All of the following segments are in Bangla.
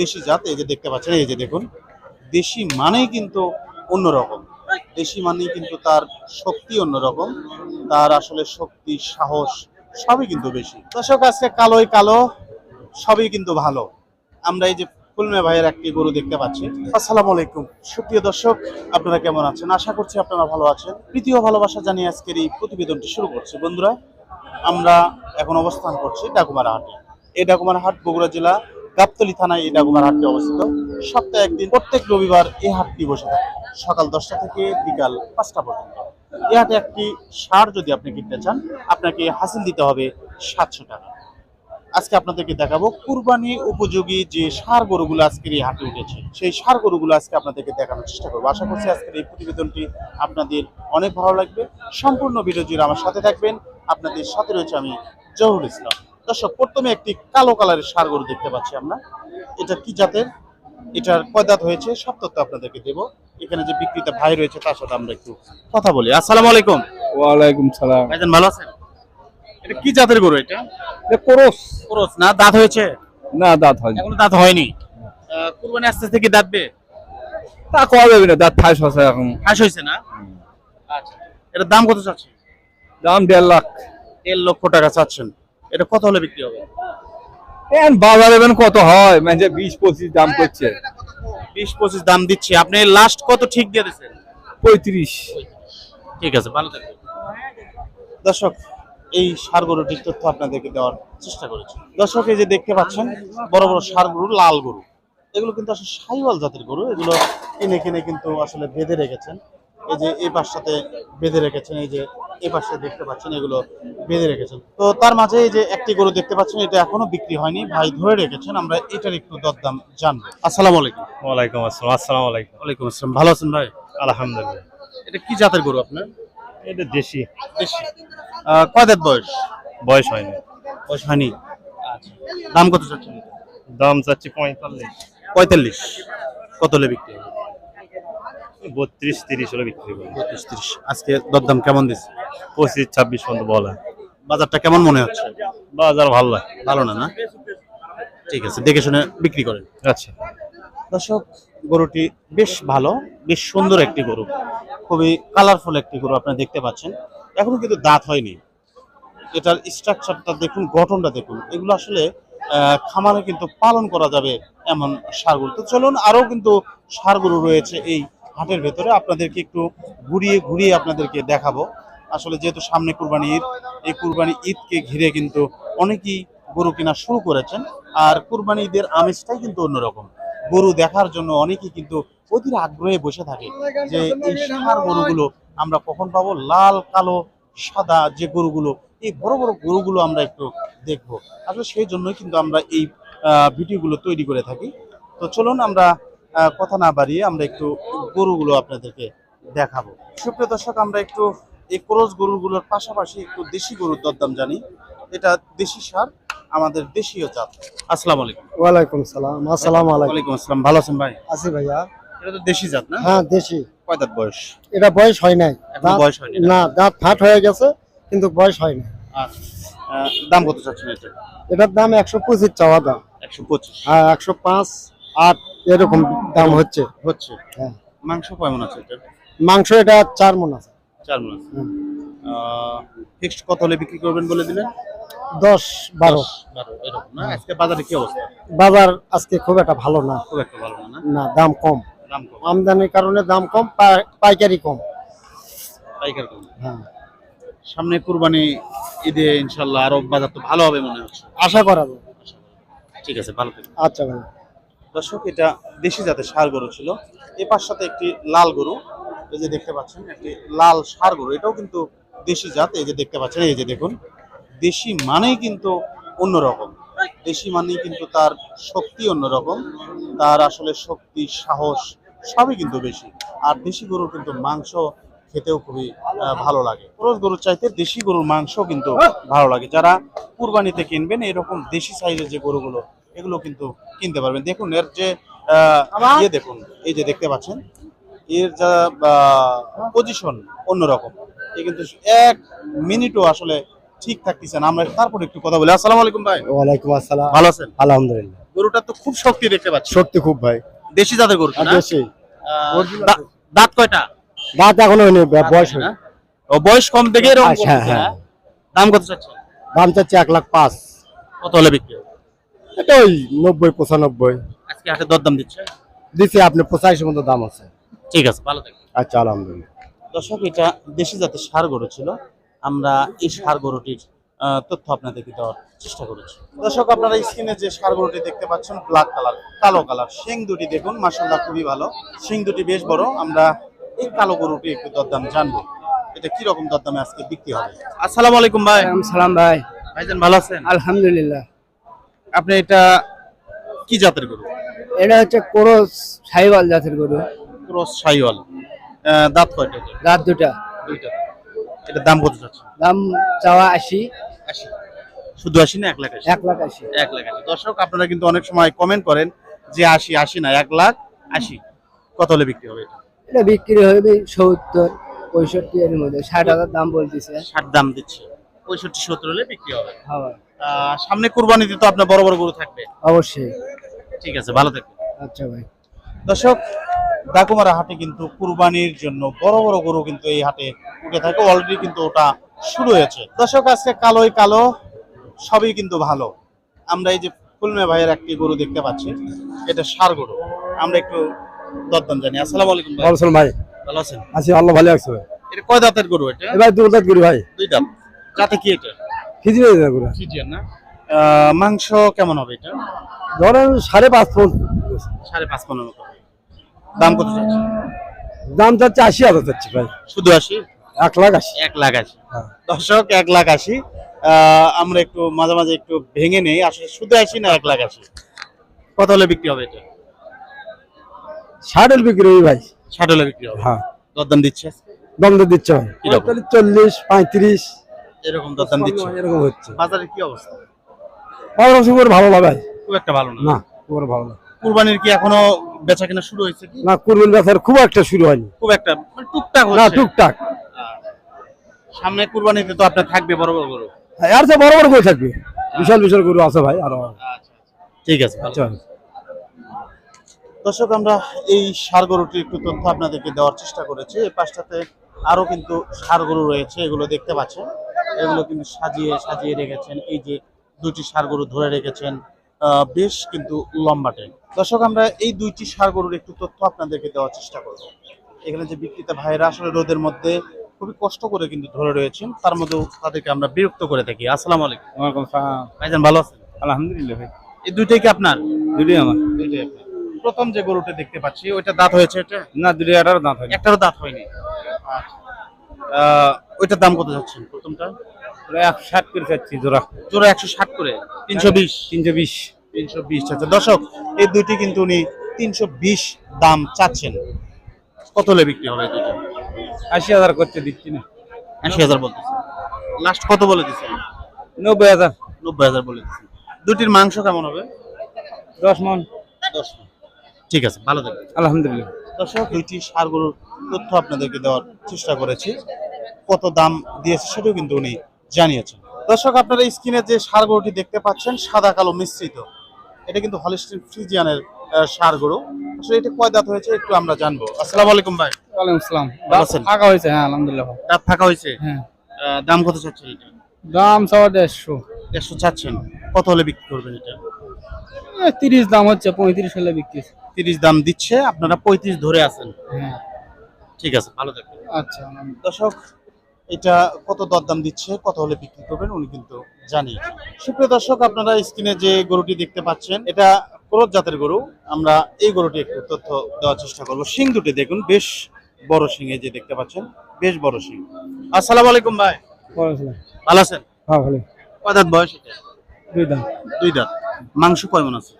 দেশি জাত, এই যে দেখতে পাচ্ছেন, এই যে দেখুন, দেশি মানেই কিন্তু অন্যরকম। দেশি মানেই কিন্তু তার শক্তি অন্যরকম, তার আসলে শক্তি, সাহস, সবই কিন্তু বেশি। দর্শক, আজকে কালোই কালো, সবই কিন্তু ভালো। আমরা এই যে ফুলমে ভাইয়ের একটি গরু দেখতে পাচ্ছি। আসসালামু আলাইকুম। সুপ্রিয় দর্শক, আপনারা কেমন আছেন? আশা করছি আপনারা ভালো আছেন। প্রীতীয় ভালোবাসা জানিয়ে আজকের এই প্রতিবেদনটি শুরু করছি। বন্ধুরা, আমরা এখন অবস্থান করছি ডাকুমারা হাটে এই ডাকুমারা হাট বগুড়া জেলা গাবতলী থানায় এই ডাকুমারা হাটটি অবস্থিত। সপ্তাহে একদিন প্রত্যেক রবিবার এই হাটটি বসে থাকে। সকাল দশটা থেকে বিকাল পাঁচটা পর্যন্ত। এই হাটে একটি সার যদি আপনি কিনতে চান, আপনাকে হাসিল দিতে হবে সাতশো টাকা। আজকে আপনাদেরকে দেখাবো কুরবানি উপযোগী যে সার গরুগুলো আজকের এই হাটে উঠেছে। সেই সার গরুগুলো আজকে আপনাদেরকে দেখানোর চেষ্টা করব। আশা করছি আজকের এই প্রতিবেদনটি আপনাদের অনেক ভালো লাগবে। সম্পূর্ণ ভিডিও জুড়ে আমার সাথে থাকবেন। আপনাদের সাথে রয়েছে আমি জহুরুল ইসলাম। দর্শক প্রথমে একটি কালো কালারের সার গরু দেখতে পাচ্ছি আমরা। এটা কি জাতের? এটার কয় দাঁত হয়েছে? সব তথ্য আপনাদেরকে দেবো। এখানে যে বিক্রেতা ভাই রয়েছে তার সাথে আমরা একটু কথা বলি। আসসালামু আলাইকুম। ওয়ালাইকুম সালাম। ভাইজান ভালো আছেন? এটা কি জাতের গরু এটা? কোরস। ক্রস। না দাঁত হয়েছে? না দাঁত হয়নি। এখনও দাঁত হয়নি? কুরবানি আস্তে আস্তে কি দাঁতবে তা কওয়া যাবে না দাঁত ফাঁস হয়েছে এখন। হাস হয়েছে না? আচ্ছা। এটার দাম কত চাচ্ছেন? দাম দেড় লাখ। দেড় লক্ষ টাকা চাচ্ছেন। এটা কত হলে বিক্রি হবে? এখন বাজারে বেন কত হয়? মানে বিশ পঁচিশ দাম করছে। বিশ পঁচিশ দাম দিচ্ছি। আপনি লাস্ট কত ঠিক দিয়ে দিচ্ছেন পঁয়ত্রিশ। ঠিক আছে ভালো থাকবেন। দর্শক এই তথ্য আপনাদেরকে দেওয়ার চেষ্টা করেছি। দর্শক এই যে দেখতে পাচ্ছেন বড় বড় লাল গরু। এগুলো কিন্তু আসলে সাইওয়াল জাতের গরু। এগুলো কিনে কিনে কিন্তু আসলে বেঁধে রেখেছেন। এই যে এই পাশটাতে বেঁধে রেখেছেন এই যে এই পাশে দেখতে পাচ্ছেন এগুলো বেঁধে রেখেছেন। তো তার মাঝে এই যে একটি গরু দেখতে পাচ্ছেন এটা এখনও বিক্রি হয়নি ভাই ধরে রেখেছেন আমরা এটার একটু দরদাম জানব। আসসালামু আলাইকুম। ওয়ালাইকুম আসসালাম আসসালামু আলাইকুম। ওয়ালাইকুম আসসালাম ভালো আছেন ভাই? আলহামদুলিল্লাহ। এটা কি জাতের গরু আপনার? এটা দেশি। দেশি। আহ, কয় দাঁত বয়স? বয়স হয়নি। বয়স হয়নি। আচ্ছা। দাম কত চাচ্ছেন? দাম চাচ্ছি পঁয়তাল্লিশ। পঁয়তাল্লিশ। কত হলে বিক্রি বত্রিশ তিরিশ হলে বিক্রি করব বত্রিশ তিরিশ। আজকে দরদাম কেমন দিচ্ছে? পঁচিশ ছাব্বিশ পর্যন্ত বলা। বাজারটা কেমন মনে হচ্ছে? বাজার ভালো লাগে ভালো না না? ঠিক আছে দেখে শুনে বিক্রি করেন। আচ্ছা। দর্শক গরুটি বেশ ভালো বেশ সুন্দর একটি গরু। খুবই কালারফুল একটি গরু আপনারা দেখতে পাচ্ছেন। এখনও কিন্তু দাঁত হয়নি। এটার স্ট্রাকচারটা দেখুন গঠনটা দেখুন। এগুলো আসলে আহ, খামারে কিন্তু পালন করা যাবে এমন সার গরু তো চলুন আরও কিন্তু সার গরু রয়েছে এই হাটের ভেতরে আপনাদেরকে একটু ঘুরিয়ে ঘুরিয়ে আপনাদেরকে দেখাবো। আসলে যেহেতু সামনে কুরবানি ঈদ, এই কুরবানি ঈদকে ঘিরে কিন্তু অনেকেই গরু কেনা শুরু করেছেন আর কুরবানি ঈদের আমেজটাই কিন্তু অন্যরকম। গরু দেখার জন্য অনেকেই কিন্তু অধীর আগ্রহে বসে থাকে যে এই সার গরুগুলো আমরা কখন পাবো? লাল, কালো, সাদা যে গরুগুলো, এই বড় বড় গরুগুলো আমরা একটু দেখব। আসলে সেই জন্যই কিন্তু আমরা এই ভিডিওগুলো তৈরি করে থাকি। তো চলুন আমরা কথা না বাড়িয়ে আমরা একটু গরুগুলো আপনাদেরকে দেখাবো। সুপ্রিয় দর্শক আমরা একটু এই ক্রোজ গরুগুলোর পাশাপাশি একটু দেশি গরুর দরদাম জানি। এটা দেশি সার আমাদের দেশীয় জাত। আসসালামু আলাইকুম। ওয়ালাইকুম সালাম আসসালাম আলাইকুম। ওয়ালাইকুম আসসালাম ভালো আছেন ভাই? আছি ভাইয়া। এটা তো দেশি জাত না? হ্যাঁ দেশি। কয় দাঁত বয়স? এটা বয়স হয় নাই। এখনও বয়স হয়নি না? না দাঁত ফাট হয়ে গেছে কিন্তু বয়স হয় না আচ্ছা। দাম কত চাচ্ছেন এটা? এটার দাম একশো পঁচিশ চাওয়া দাম। একশো পঁচিশ। আর একশো পাঁচ আট এরকম দাম হচ্ছে। হচ্ছে। হ্যাঁ। মাংস কেমন আছে এটা মাংস এটা চার মন আছে। চার মন আছে। ফিক্সড কত হলে বিক্রি করবেন বলে দিলেন? দশ বারো। বারো এরকম না? আজকে বাজারে কি অবস্থা? বাজার আজকে খুব একটা ভালো না। খুব একটা ভালো না না? দাম কম। দাম কম। আমদানির কারণে দাম কম পাইকারি কম। পাইকার কম। হ্যাঁ। সামনে কুরবানি ঈদে ইনশাল্লাহ আরও বাজার তো ভালো হবে মনে হচ্ছে। আশা করা যায়। ঠিক আছে ভালো থাকবেন। আচ্ছা ভাই। দর্শক, এটা দেশি জাতের সার গরু ছিল। এ সাথে একটি লাল গরু, এই যে দেখতে পাচ্ছেন, একটি লাল সার গরু। এটাও কিন্তু দেশি জাত, এই যে দেখতে পাচ্ছেন, এই যে দেখুন। দেশি মানেই কিন্তু অন্যরকম। দেশি মানেই কিন্তু তার শক্তি অন্যরকম, তার আসলে শক্তি, সাহস, সবই কিন্তু বেশি। আর দেশি গরুর কিন্তু মাংস খেতেও খুবই ভালো লাগে। ক্রস গরুর চাইতে দেশি গরুর মাংস কিন্তু ভালো লাগে। যারা কুরবানিতে কিনবেন, এরকম দেশি সাইজের যে গরুগুলো এগুলো কিন্তু কিনতে পারবেন। দেখুন এর যে আহ, ইয়ে দেখুন এই যে দেখতে পাচ্ছেন এর যা পজিশন অন্যরকম। এ কিন্তু এক মিনিটও আসলে ঠিক থাকতেছে না। আমরা তারপর একটু কথা বলি। আসসালামু আলাইকুম ভাই। ওয়ালাইকুম আসসালাম। ভালো আছেন? আলহামদুলিল্লাহ। গরুটা তো খুব শক্তি দেখতে পাচ্ছি। শক্তি খুব ভাই। দেশি জাতের গরু আর না? বেশি আহ, দা- দাঁত কয়টা? দাঁত এখনও হয়নি বয়স না? হয়নি। ও বয়স কম দেখে এরকম আচ্ছা, হ্যাঁ। হ্যাঁ? দাম কত চাচ্ছে দাম চাচ্ছে এক লাখ পাঁচ। কত হলে বিক্রি? এটা ওই নব্বই পঁচানব্বই। আজকে হাটে দরদাম দিচ্ছে? দিচ্ছি আপনি পঁচাশি মতো দাম আছে। ঠিক আছে ভালো থাকবেন। আচ্ছা আলহামদুলিল্লাহ। দর্শক এটা দেশি জাতের সার গরু ছিল। আমরা এই সার গরুটির আহ, তথ্য আপনাদেরকে দেওয়ার চেষ্টা করেছি। দর্শক আপনারা স্ক্রিনে যে সার গরুটি দেখতে পাচ্ছেন ব্ল্যাক কালার কালো কালার। শিং দুটি দেখুন মাসাল্লাহ খুবই ভালো। শিং দুটি বেশ বড়। আমরা এই কালো গরুটি একটু দরদাম জানব। এটা কি রকম দরদামে আজকে বিক্রি হবে? আসসালামু আলাইকুম ভাই। সালাম ভাই। ভাইজান ভালো আছেন? আলহামদুলিল্লাহ। আপনি এটা কি জাতের গরু? এটা হচ্ছে কোরস সাইওয়াল জাতের গরু। ক্রস সাইওয়াল। দাঁত কয়টা দাঁত দুটা। দুইটা। এটার দাম কত যাচ্ছে? দাম চাওয়া আশি। আশি। শুধু আশি না এক লাখ আশি? এক লাখ আশি। এক লাখ আশি। দর্শক আপনারা কিন্তু অনেক সময় কমেন্ট করেন যে আশি আশি না এক লাখ আশি। কত হলে বিক্রি হবে এটা? এটা বিক্রি হবে সত্তর পঁয়ষট্টি এর মধ্যে। ষাট হাজার দাম বলতেছে। ষাট দাম দিচ্ছে। পঁয়ষট্টি সত্তর হলে বিক্রি হবে। হ্যাঁ। সামনে কুরবানিতে তো আপনার বড় বড় গরু থাকবে। অবশ্যই। ঠিক আছে ভালো থাকবে আচ্ছা ভাই। দর্শক ডাকুমারা হাটে কিন্তু কুরবানির জন্য বড় বড় গরু কিন্তু এই হাটে উঠে থাকে। অলরেডি কিন্তু ওটা শুরু হয়েছে। দর্শক আজকে কালোই কালো সবই কিন্তু ভালো। আমরা এই যে ফুলমে ভাইয়ের একটি গরু দেখতে পাচ্ছি এটা সার গরু। আমরা একটু দরদাম জানি। আসসালামু আলাইকুম ভাই। ভালো আছেন? আছি আল্লাহ ভালো আছে এটা কয় দাঁতের গরু এটা? এবার দু দাঁত করি ভাই। দুই দাঁত। যাতে কি এটা? খিচি নিয়ে যাবে ফিজিয়ান না। মাংস কেমন হবে এটা? ধরেন সাড়ে পাঁচ ফোন সাড়ে পাঁচ পনেরো মতো। দাম কত যাচ্ছে দাম চাচ্ছে আশি হাজার চাচ্ছি ভাই। শুধু আসি এক লাখ আশি। এক লাখ আশি। হ্যাঁ। দর্শক এক লাখ আশি। আমরা একটু মাঝে মাঝে একটু ভেঙে নেই। আসলে শুধু আসি না এক লাখ আশি? কত হলে বিক্রি হবে এটা? ষাটের বিক্রি হবে ভাই। ষাট হলে বিক্রি হবে? হ্যাঁ। দরদাম দিচ্ছে? দন্দ দিচ্ছে ভাই। চল্লিশ পঁয়ত্রিশ। এরকম দরদাম দিচ্ছে এরকম হচ্ছে বাজারে কি অবস্থা? ভালো সুন্দর ভালো না ভাই। খুব একটা ভালো না? না খুব ভালো না। কুরবানির কি এখনও বেচা কিনা শুরু হয়েছে কি? না কুরবান বেচার খুব একটা শুরু হয়নি। খুব একটা মানে টুকটাক না টুকটাক। সামনে কুরবানিতে তো আপনার থাকবে বড় বড় গরু। আর তো বড় বড় করে থাকবে। বিশাল বিশাল গরু আছে ভাই আরও। ঠিক আছে ভালো। আচ্ছা। দর্শক আমরা এই সার গরুটির একটু তথ্য আপনাদেরকে দেওয়ার চেষ্টা করেছি। এই পাশটাতে আরও কিন্তু সার গরু রয়েছে এগুলো দেখতে পাচ্ছেন। এগুলো কিন্তু সাজিয়ে সাজিয়ে রেখেছেন। এই যে দুইটি সার গরু ধরে রেখেছেন বেশ কিন্তু লম্বাটে দর্শক আমরা এই দুইটি সার গরুর একটু তথ্য আপনাদেরকে দেওয়ার চেষ্টা করব। এখানে যে বিক্রেতা ভাইরা আসলে রোদের মধ্যে খুবই কষ্ট করে কিন্তু ধরে রয়েছেন তার মধ্যেও তাদেরকে আমরা বিরক্ত করে থাকি। আসসালামু আলাইকুম। ওয়ালাইকুম সালাম। ভাইজান ভালো আছেন? আলহামদুলিল্লাহ ভাই। এই দুইটাই কি আপনার? দুটোই আমার। দুইটাই আপনার। প্রথম যে গরুটা দেখতে পাচ্ছি ওইটা দাঁত হয়েছে এটা? না দুটোই আটার দাঁত হয় একটারও দাঁত হয়নি। আচ্ছা। ওইটার দাম কত যাচ্ছে? প্রথমটা একশো ষাট করে চাচ্ছি জোড়া। জোড়া একশো ষাট করে? তিনশো বিশ। তিনশো বিশ। তিনশো বিশ চাচ্ছে। দর্শক এই দুইটি কিন্তু উনি তিনশো বিশ দাম চাচ্ছেন। কত হলে বিক্রি হবে দুইটা? আশি হাজার করতে দিচ্ছি না। আশি হাজার বলতেছে। লাস্ট কত বলে দিচ্ছেন? নব্বই হাজার। নব্বই হাজার বলে দিচ্ছেন। দুটির মাংস কেমন হবে? দশ মন। দশ মন। ঠিক আছে ভালো থাকবেন। আলহামদুলিল্লাহ। দর্শক দুইটি সার গরুর তথ্য আপনাদেরকে দেওয়ার চেষ্টা করেছি। কত দাম দিয়েছে সেটাও কিন্তু উনি জানিয়েছেন। দর্শক আপনারা স্ক্রিনে যে সার গরুটি দেখতে পাচ্ছেন সাদা কালো মিশ্রিত এটা কিন্তু হলিস্টিন ফ্রিজিয়ানের সার গরু আসলে এটা কয় দাঁত হয়েছে একটু আমরা জানব। আসসালামু আলাইকুম ভাই। ওয়ালাইকুম আসসালাম? ফাঁকা হয়েছে হ্যাঁ আলহামদুলিল্লাহ দাঁত ফাঁকা হয়েছে? হ্যাঁ। দাম কত চাচ্ছেন এটা? দাম চাওয়া দেড়শো। দেড়শো চাচ্ছেন। কত হলে বিক্রি করবেন এটা? তিরিশ দাম হচ্ছে পঁয়ত্রিশ হলে বিক্রি তিরিশ দাম দিচ্ছে আপনারা পঁয়ত্রিশ ধরে আছেন। হ্যাঁ। ঠিক আছে ভালো থাকবেন। আচ্ছা দর্শক এটা কত দরদাম দিচ্ছে কত হলে বিক্রি করবেন উনি কিন্তু জানিয়েছেন সুপ্রিয় দর্শক আপনারা স্ক্রিনে যে গরুটি দেখতে পাচ্ছেন এটা ক্রোধ জাতের গরু। আমরা এই গরুটি একটু তথ্য দেওয়ার চেষ্টা করব। শিং দুটি দেখুন বেশ বড় শিং এই যে দেখতে পাচ্ছেন বেশ বড় শিং। আসসালামু আলাইকুম ভাই। ভালো আছেন? হ্যাঁ কয় দাঁত বয়স এটা? দুই দাম দুই দাঁত। মাংস কয় মন আছে?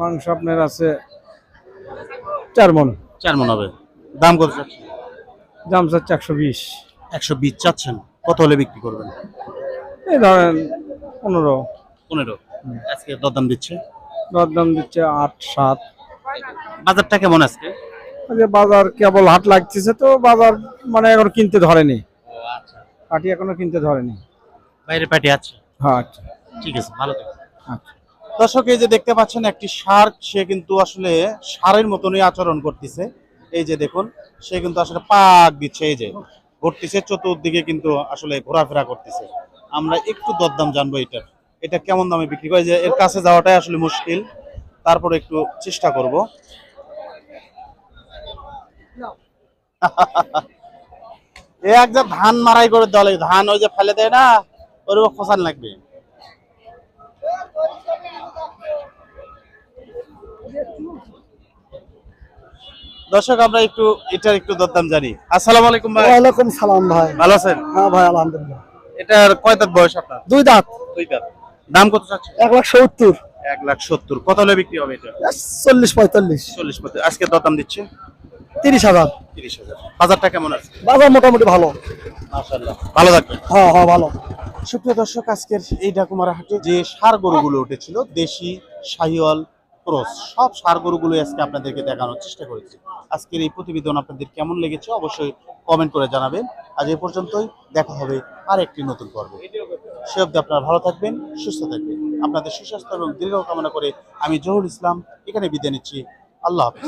মাংস আপনার আছে চার মন। চার মন হবে। দাম কত চাচ্ছেন? দাম চাচ্ছে একশো বিশ। একশো বিশ চাচ্ছেন কত হলে বিক্রি করবেন? এই ধরেন পনেরো। পনেরো। আজকে দরদাম দিচ্ছে? দরদাম দিচ্ছে আট সাত। বাজারটা কেমন আজকে? যে বাজার কেবল হাট লাগতেছে তো বাজার মানে এখন কিনতে ধরেনি। হাটি এখনও কিনতে ধরেনি। বাইরে পার্টি আছে? হ্যাঁ আচ্ছা। ঠিক আছে ভালো আচ্ছা। দর্শক এই যে দেখতে পাচ্ছেন একটি সার সে কিন্তু আসলে সারের মতনই আচরণ করতেছে। এই যে দেখুন সে কিন্তু আসলে পাক দিচ্ছে এই যে। ঘুরতেছে চতুর্দিকে কিন্তু আসলে ঘোরাফেরা করতেছে। আমরা একটু দরদাম জানব এটার। এটা কেমন দামে বিক্রি করে? যে এর কাছে যাওয়াটাই আসলে মুশকিল। তারপরে একটু চেষ্টা করব। এ এক যে ধান মারাই করে দলে ধান ওই যে ফেলে দেয় না ওর উপর খোসান লাগবে। দর্শক আমরা একটু এটার একটু দরদাম জানি। আসসালামু আলাইকুম ভাই। ওয়ালাইকুম সালাম ভাই। ভালো আছেন? হ্যাঁ ভাই আলহামদুলিল্লাহ। এটার কয় দাঁত বয়স আপনার? দুই দাঁত। দুই দাঁত। দাম কত চাচ্ছে এক লাখ সত্তর। এক লাখ সত্তর। কত হলে বিক্রি হবে এটা? চল্লিশ পঁয়তাল্লিশ। চল্লিশ পঁয়ত্রিশ আজকে দরদাম দিচ্ছে তিরিশ হাজার। তিরিশ হাজার। বাজারটা কেমন আছে? বাজার মোটামুটি ভালো। মাশাআল্লাহ। ভালো থাকবেন। হ্যাঁ হ্যাঁ ভালো। সুপ্রিয় দর্শক আজকের এই ডাকুমারা হাটে যে সার গরুগুলো উঠেছিল দেশি শাহিওয়াল ক্রস, সব সার গরুগুলো আজকে আপনাদেরকে দেখানোর চেষ্টা করেছি। আজকের এই প্রতিবেদন আপনাদের কেমন লেগেছে অবশ্যই কমেন্ট করে জানাবেন। আজ এ পর্যন্তই, দেখা হবে আর একটি নতুন পর্ব। সে অব্দি আপনারা ভালো থাকবেন, সুস্থ থাকবেন। আপনাদের সুস্বাস্থ্য এবং দীর্ঘ কামনা করে আমি জহুর ইসলাম এখানে বিদায় নিচ্ছি। আল্লাহ হাফিজ।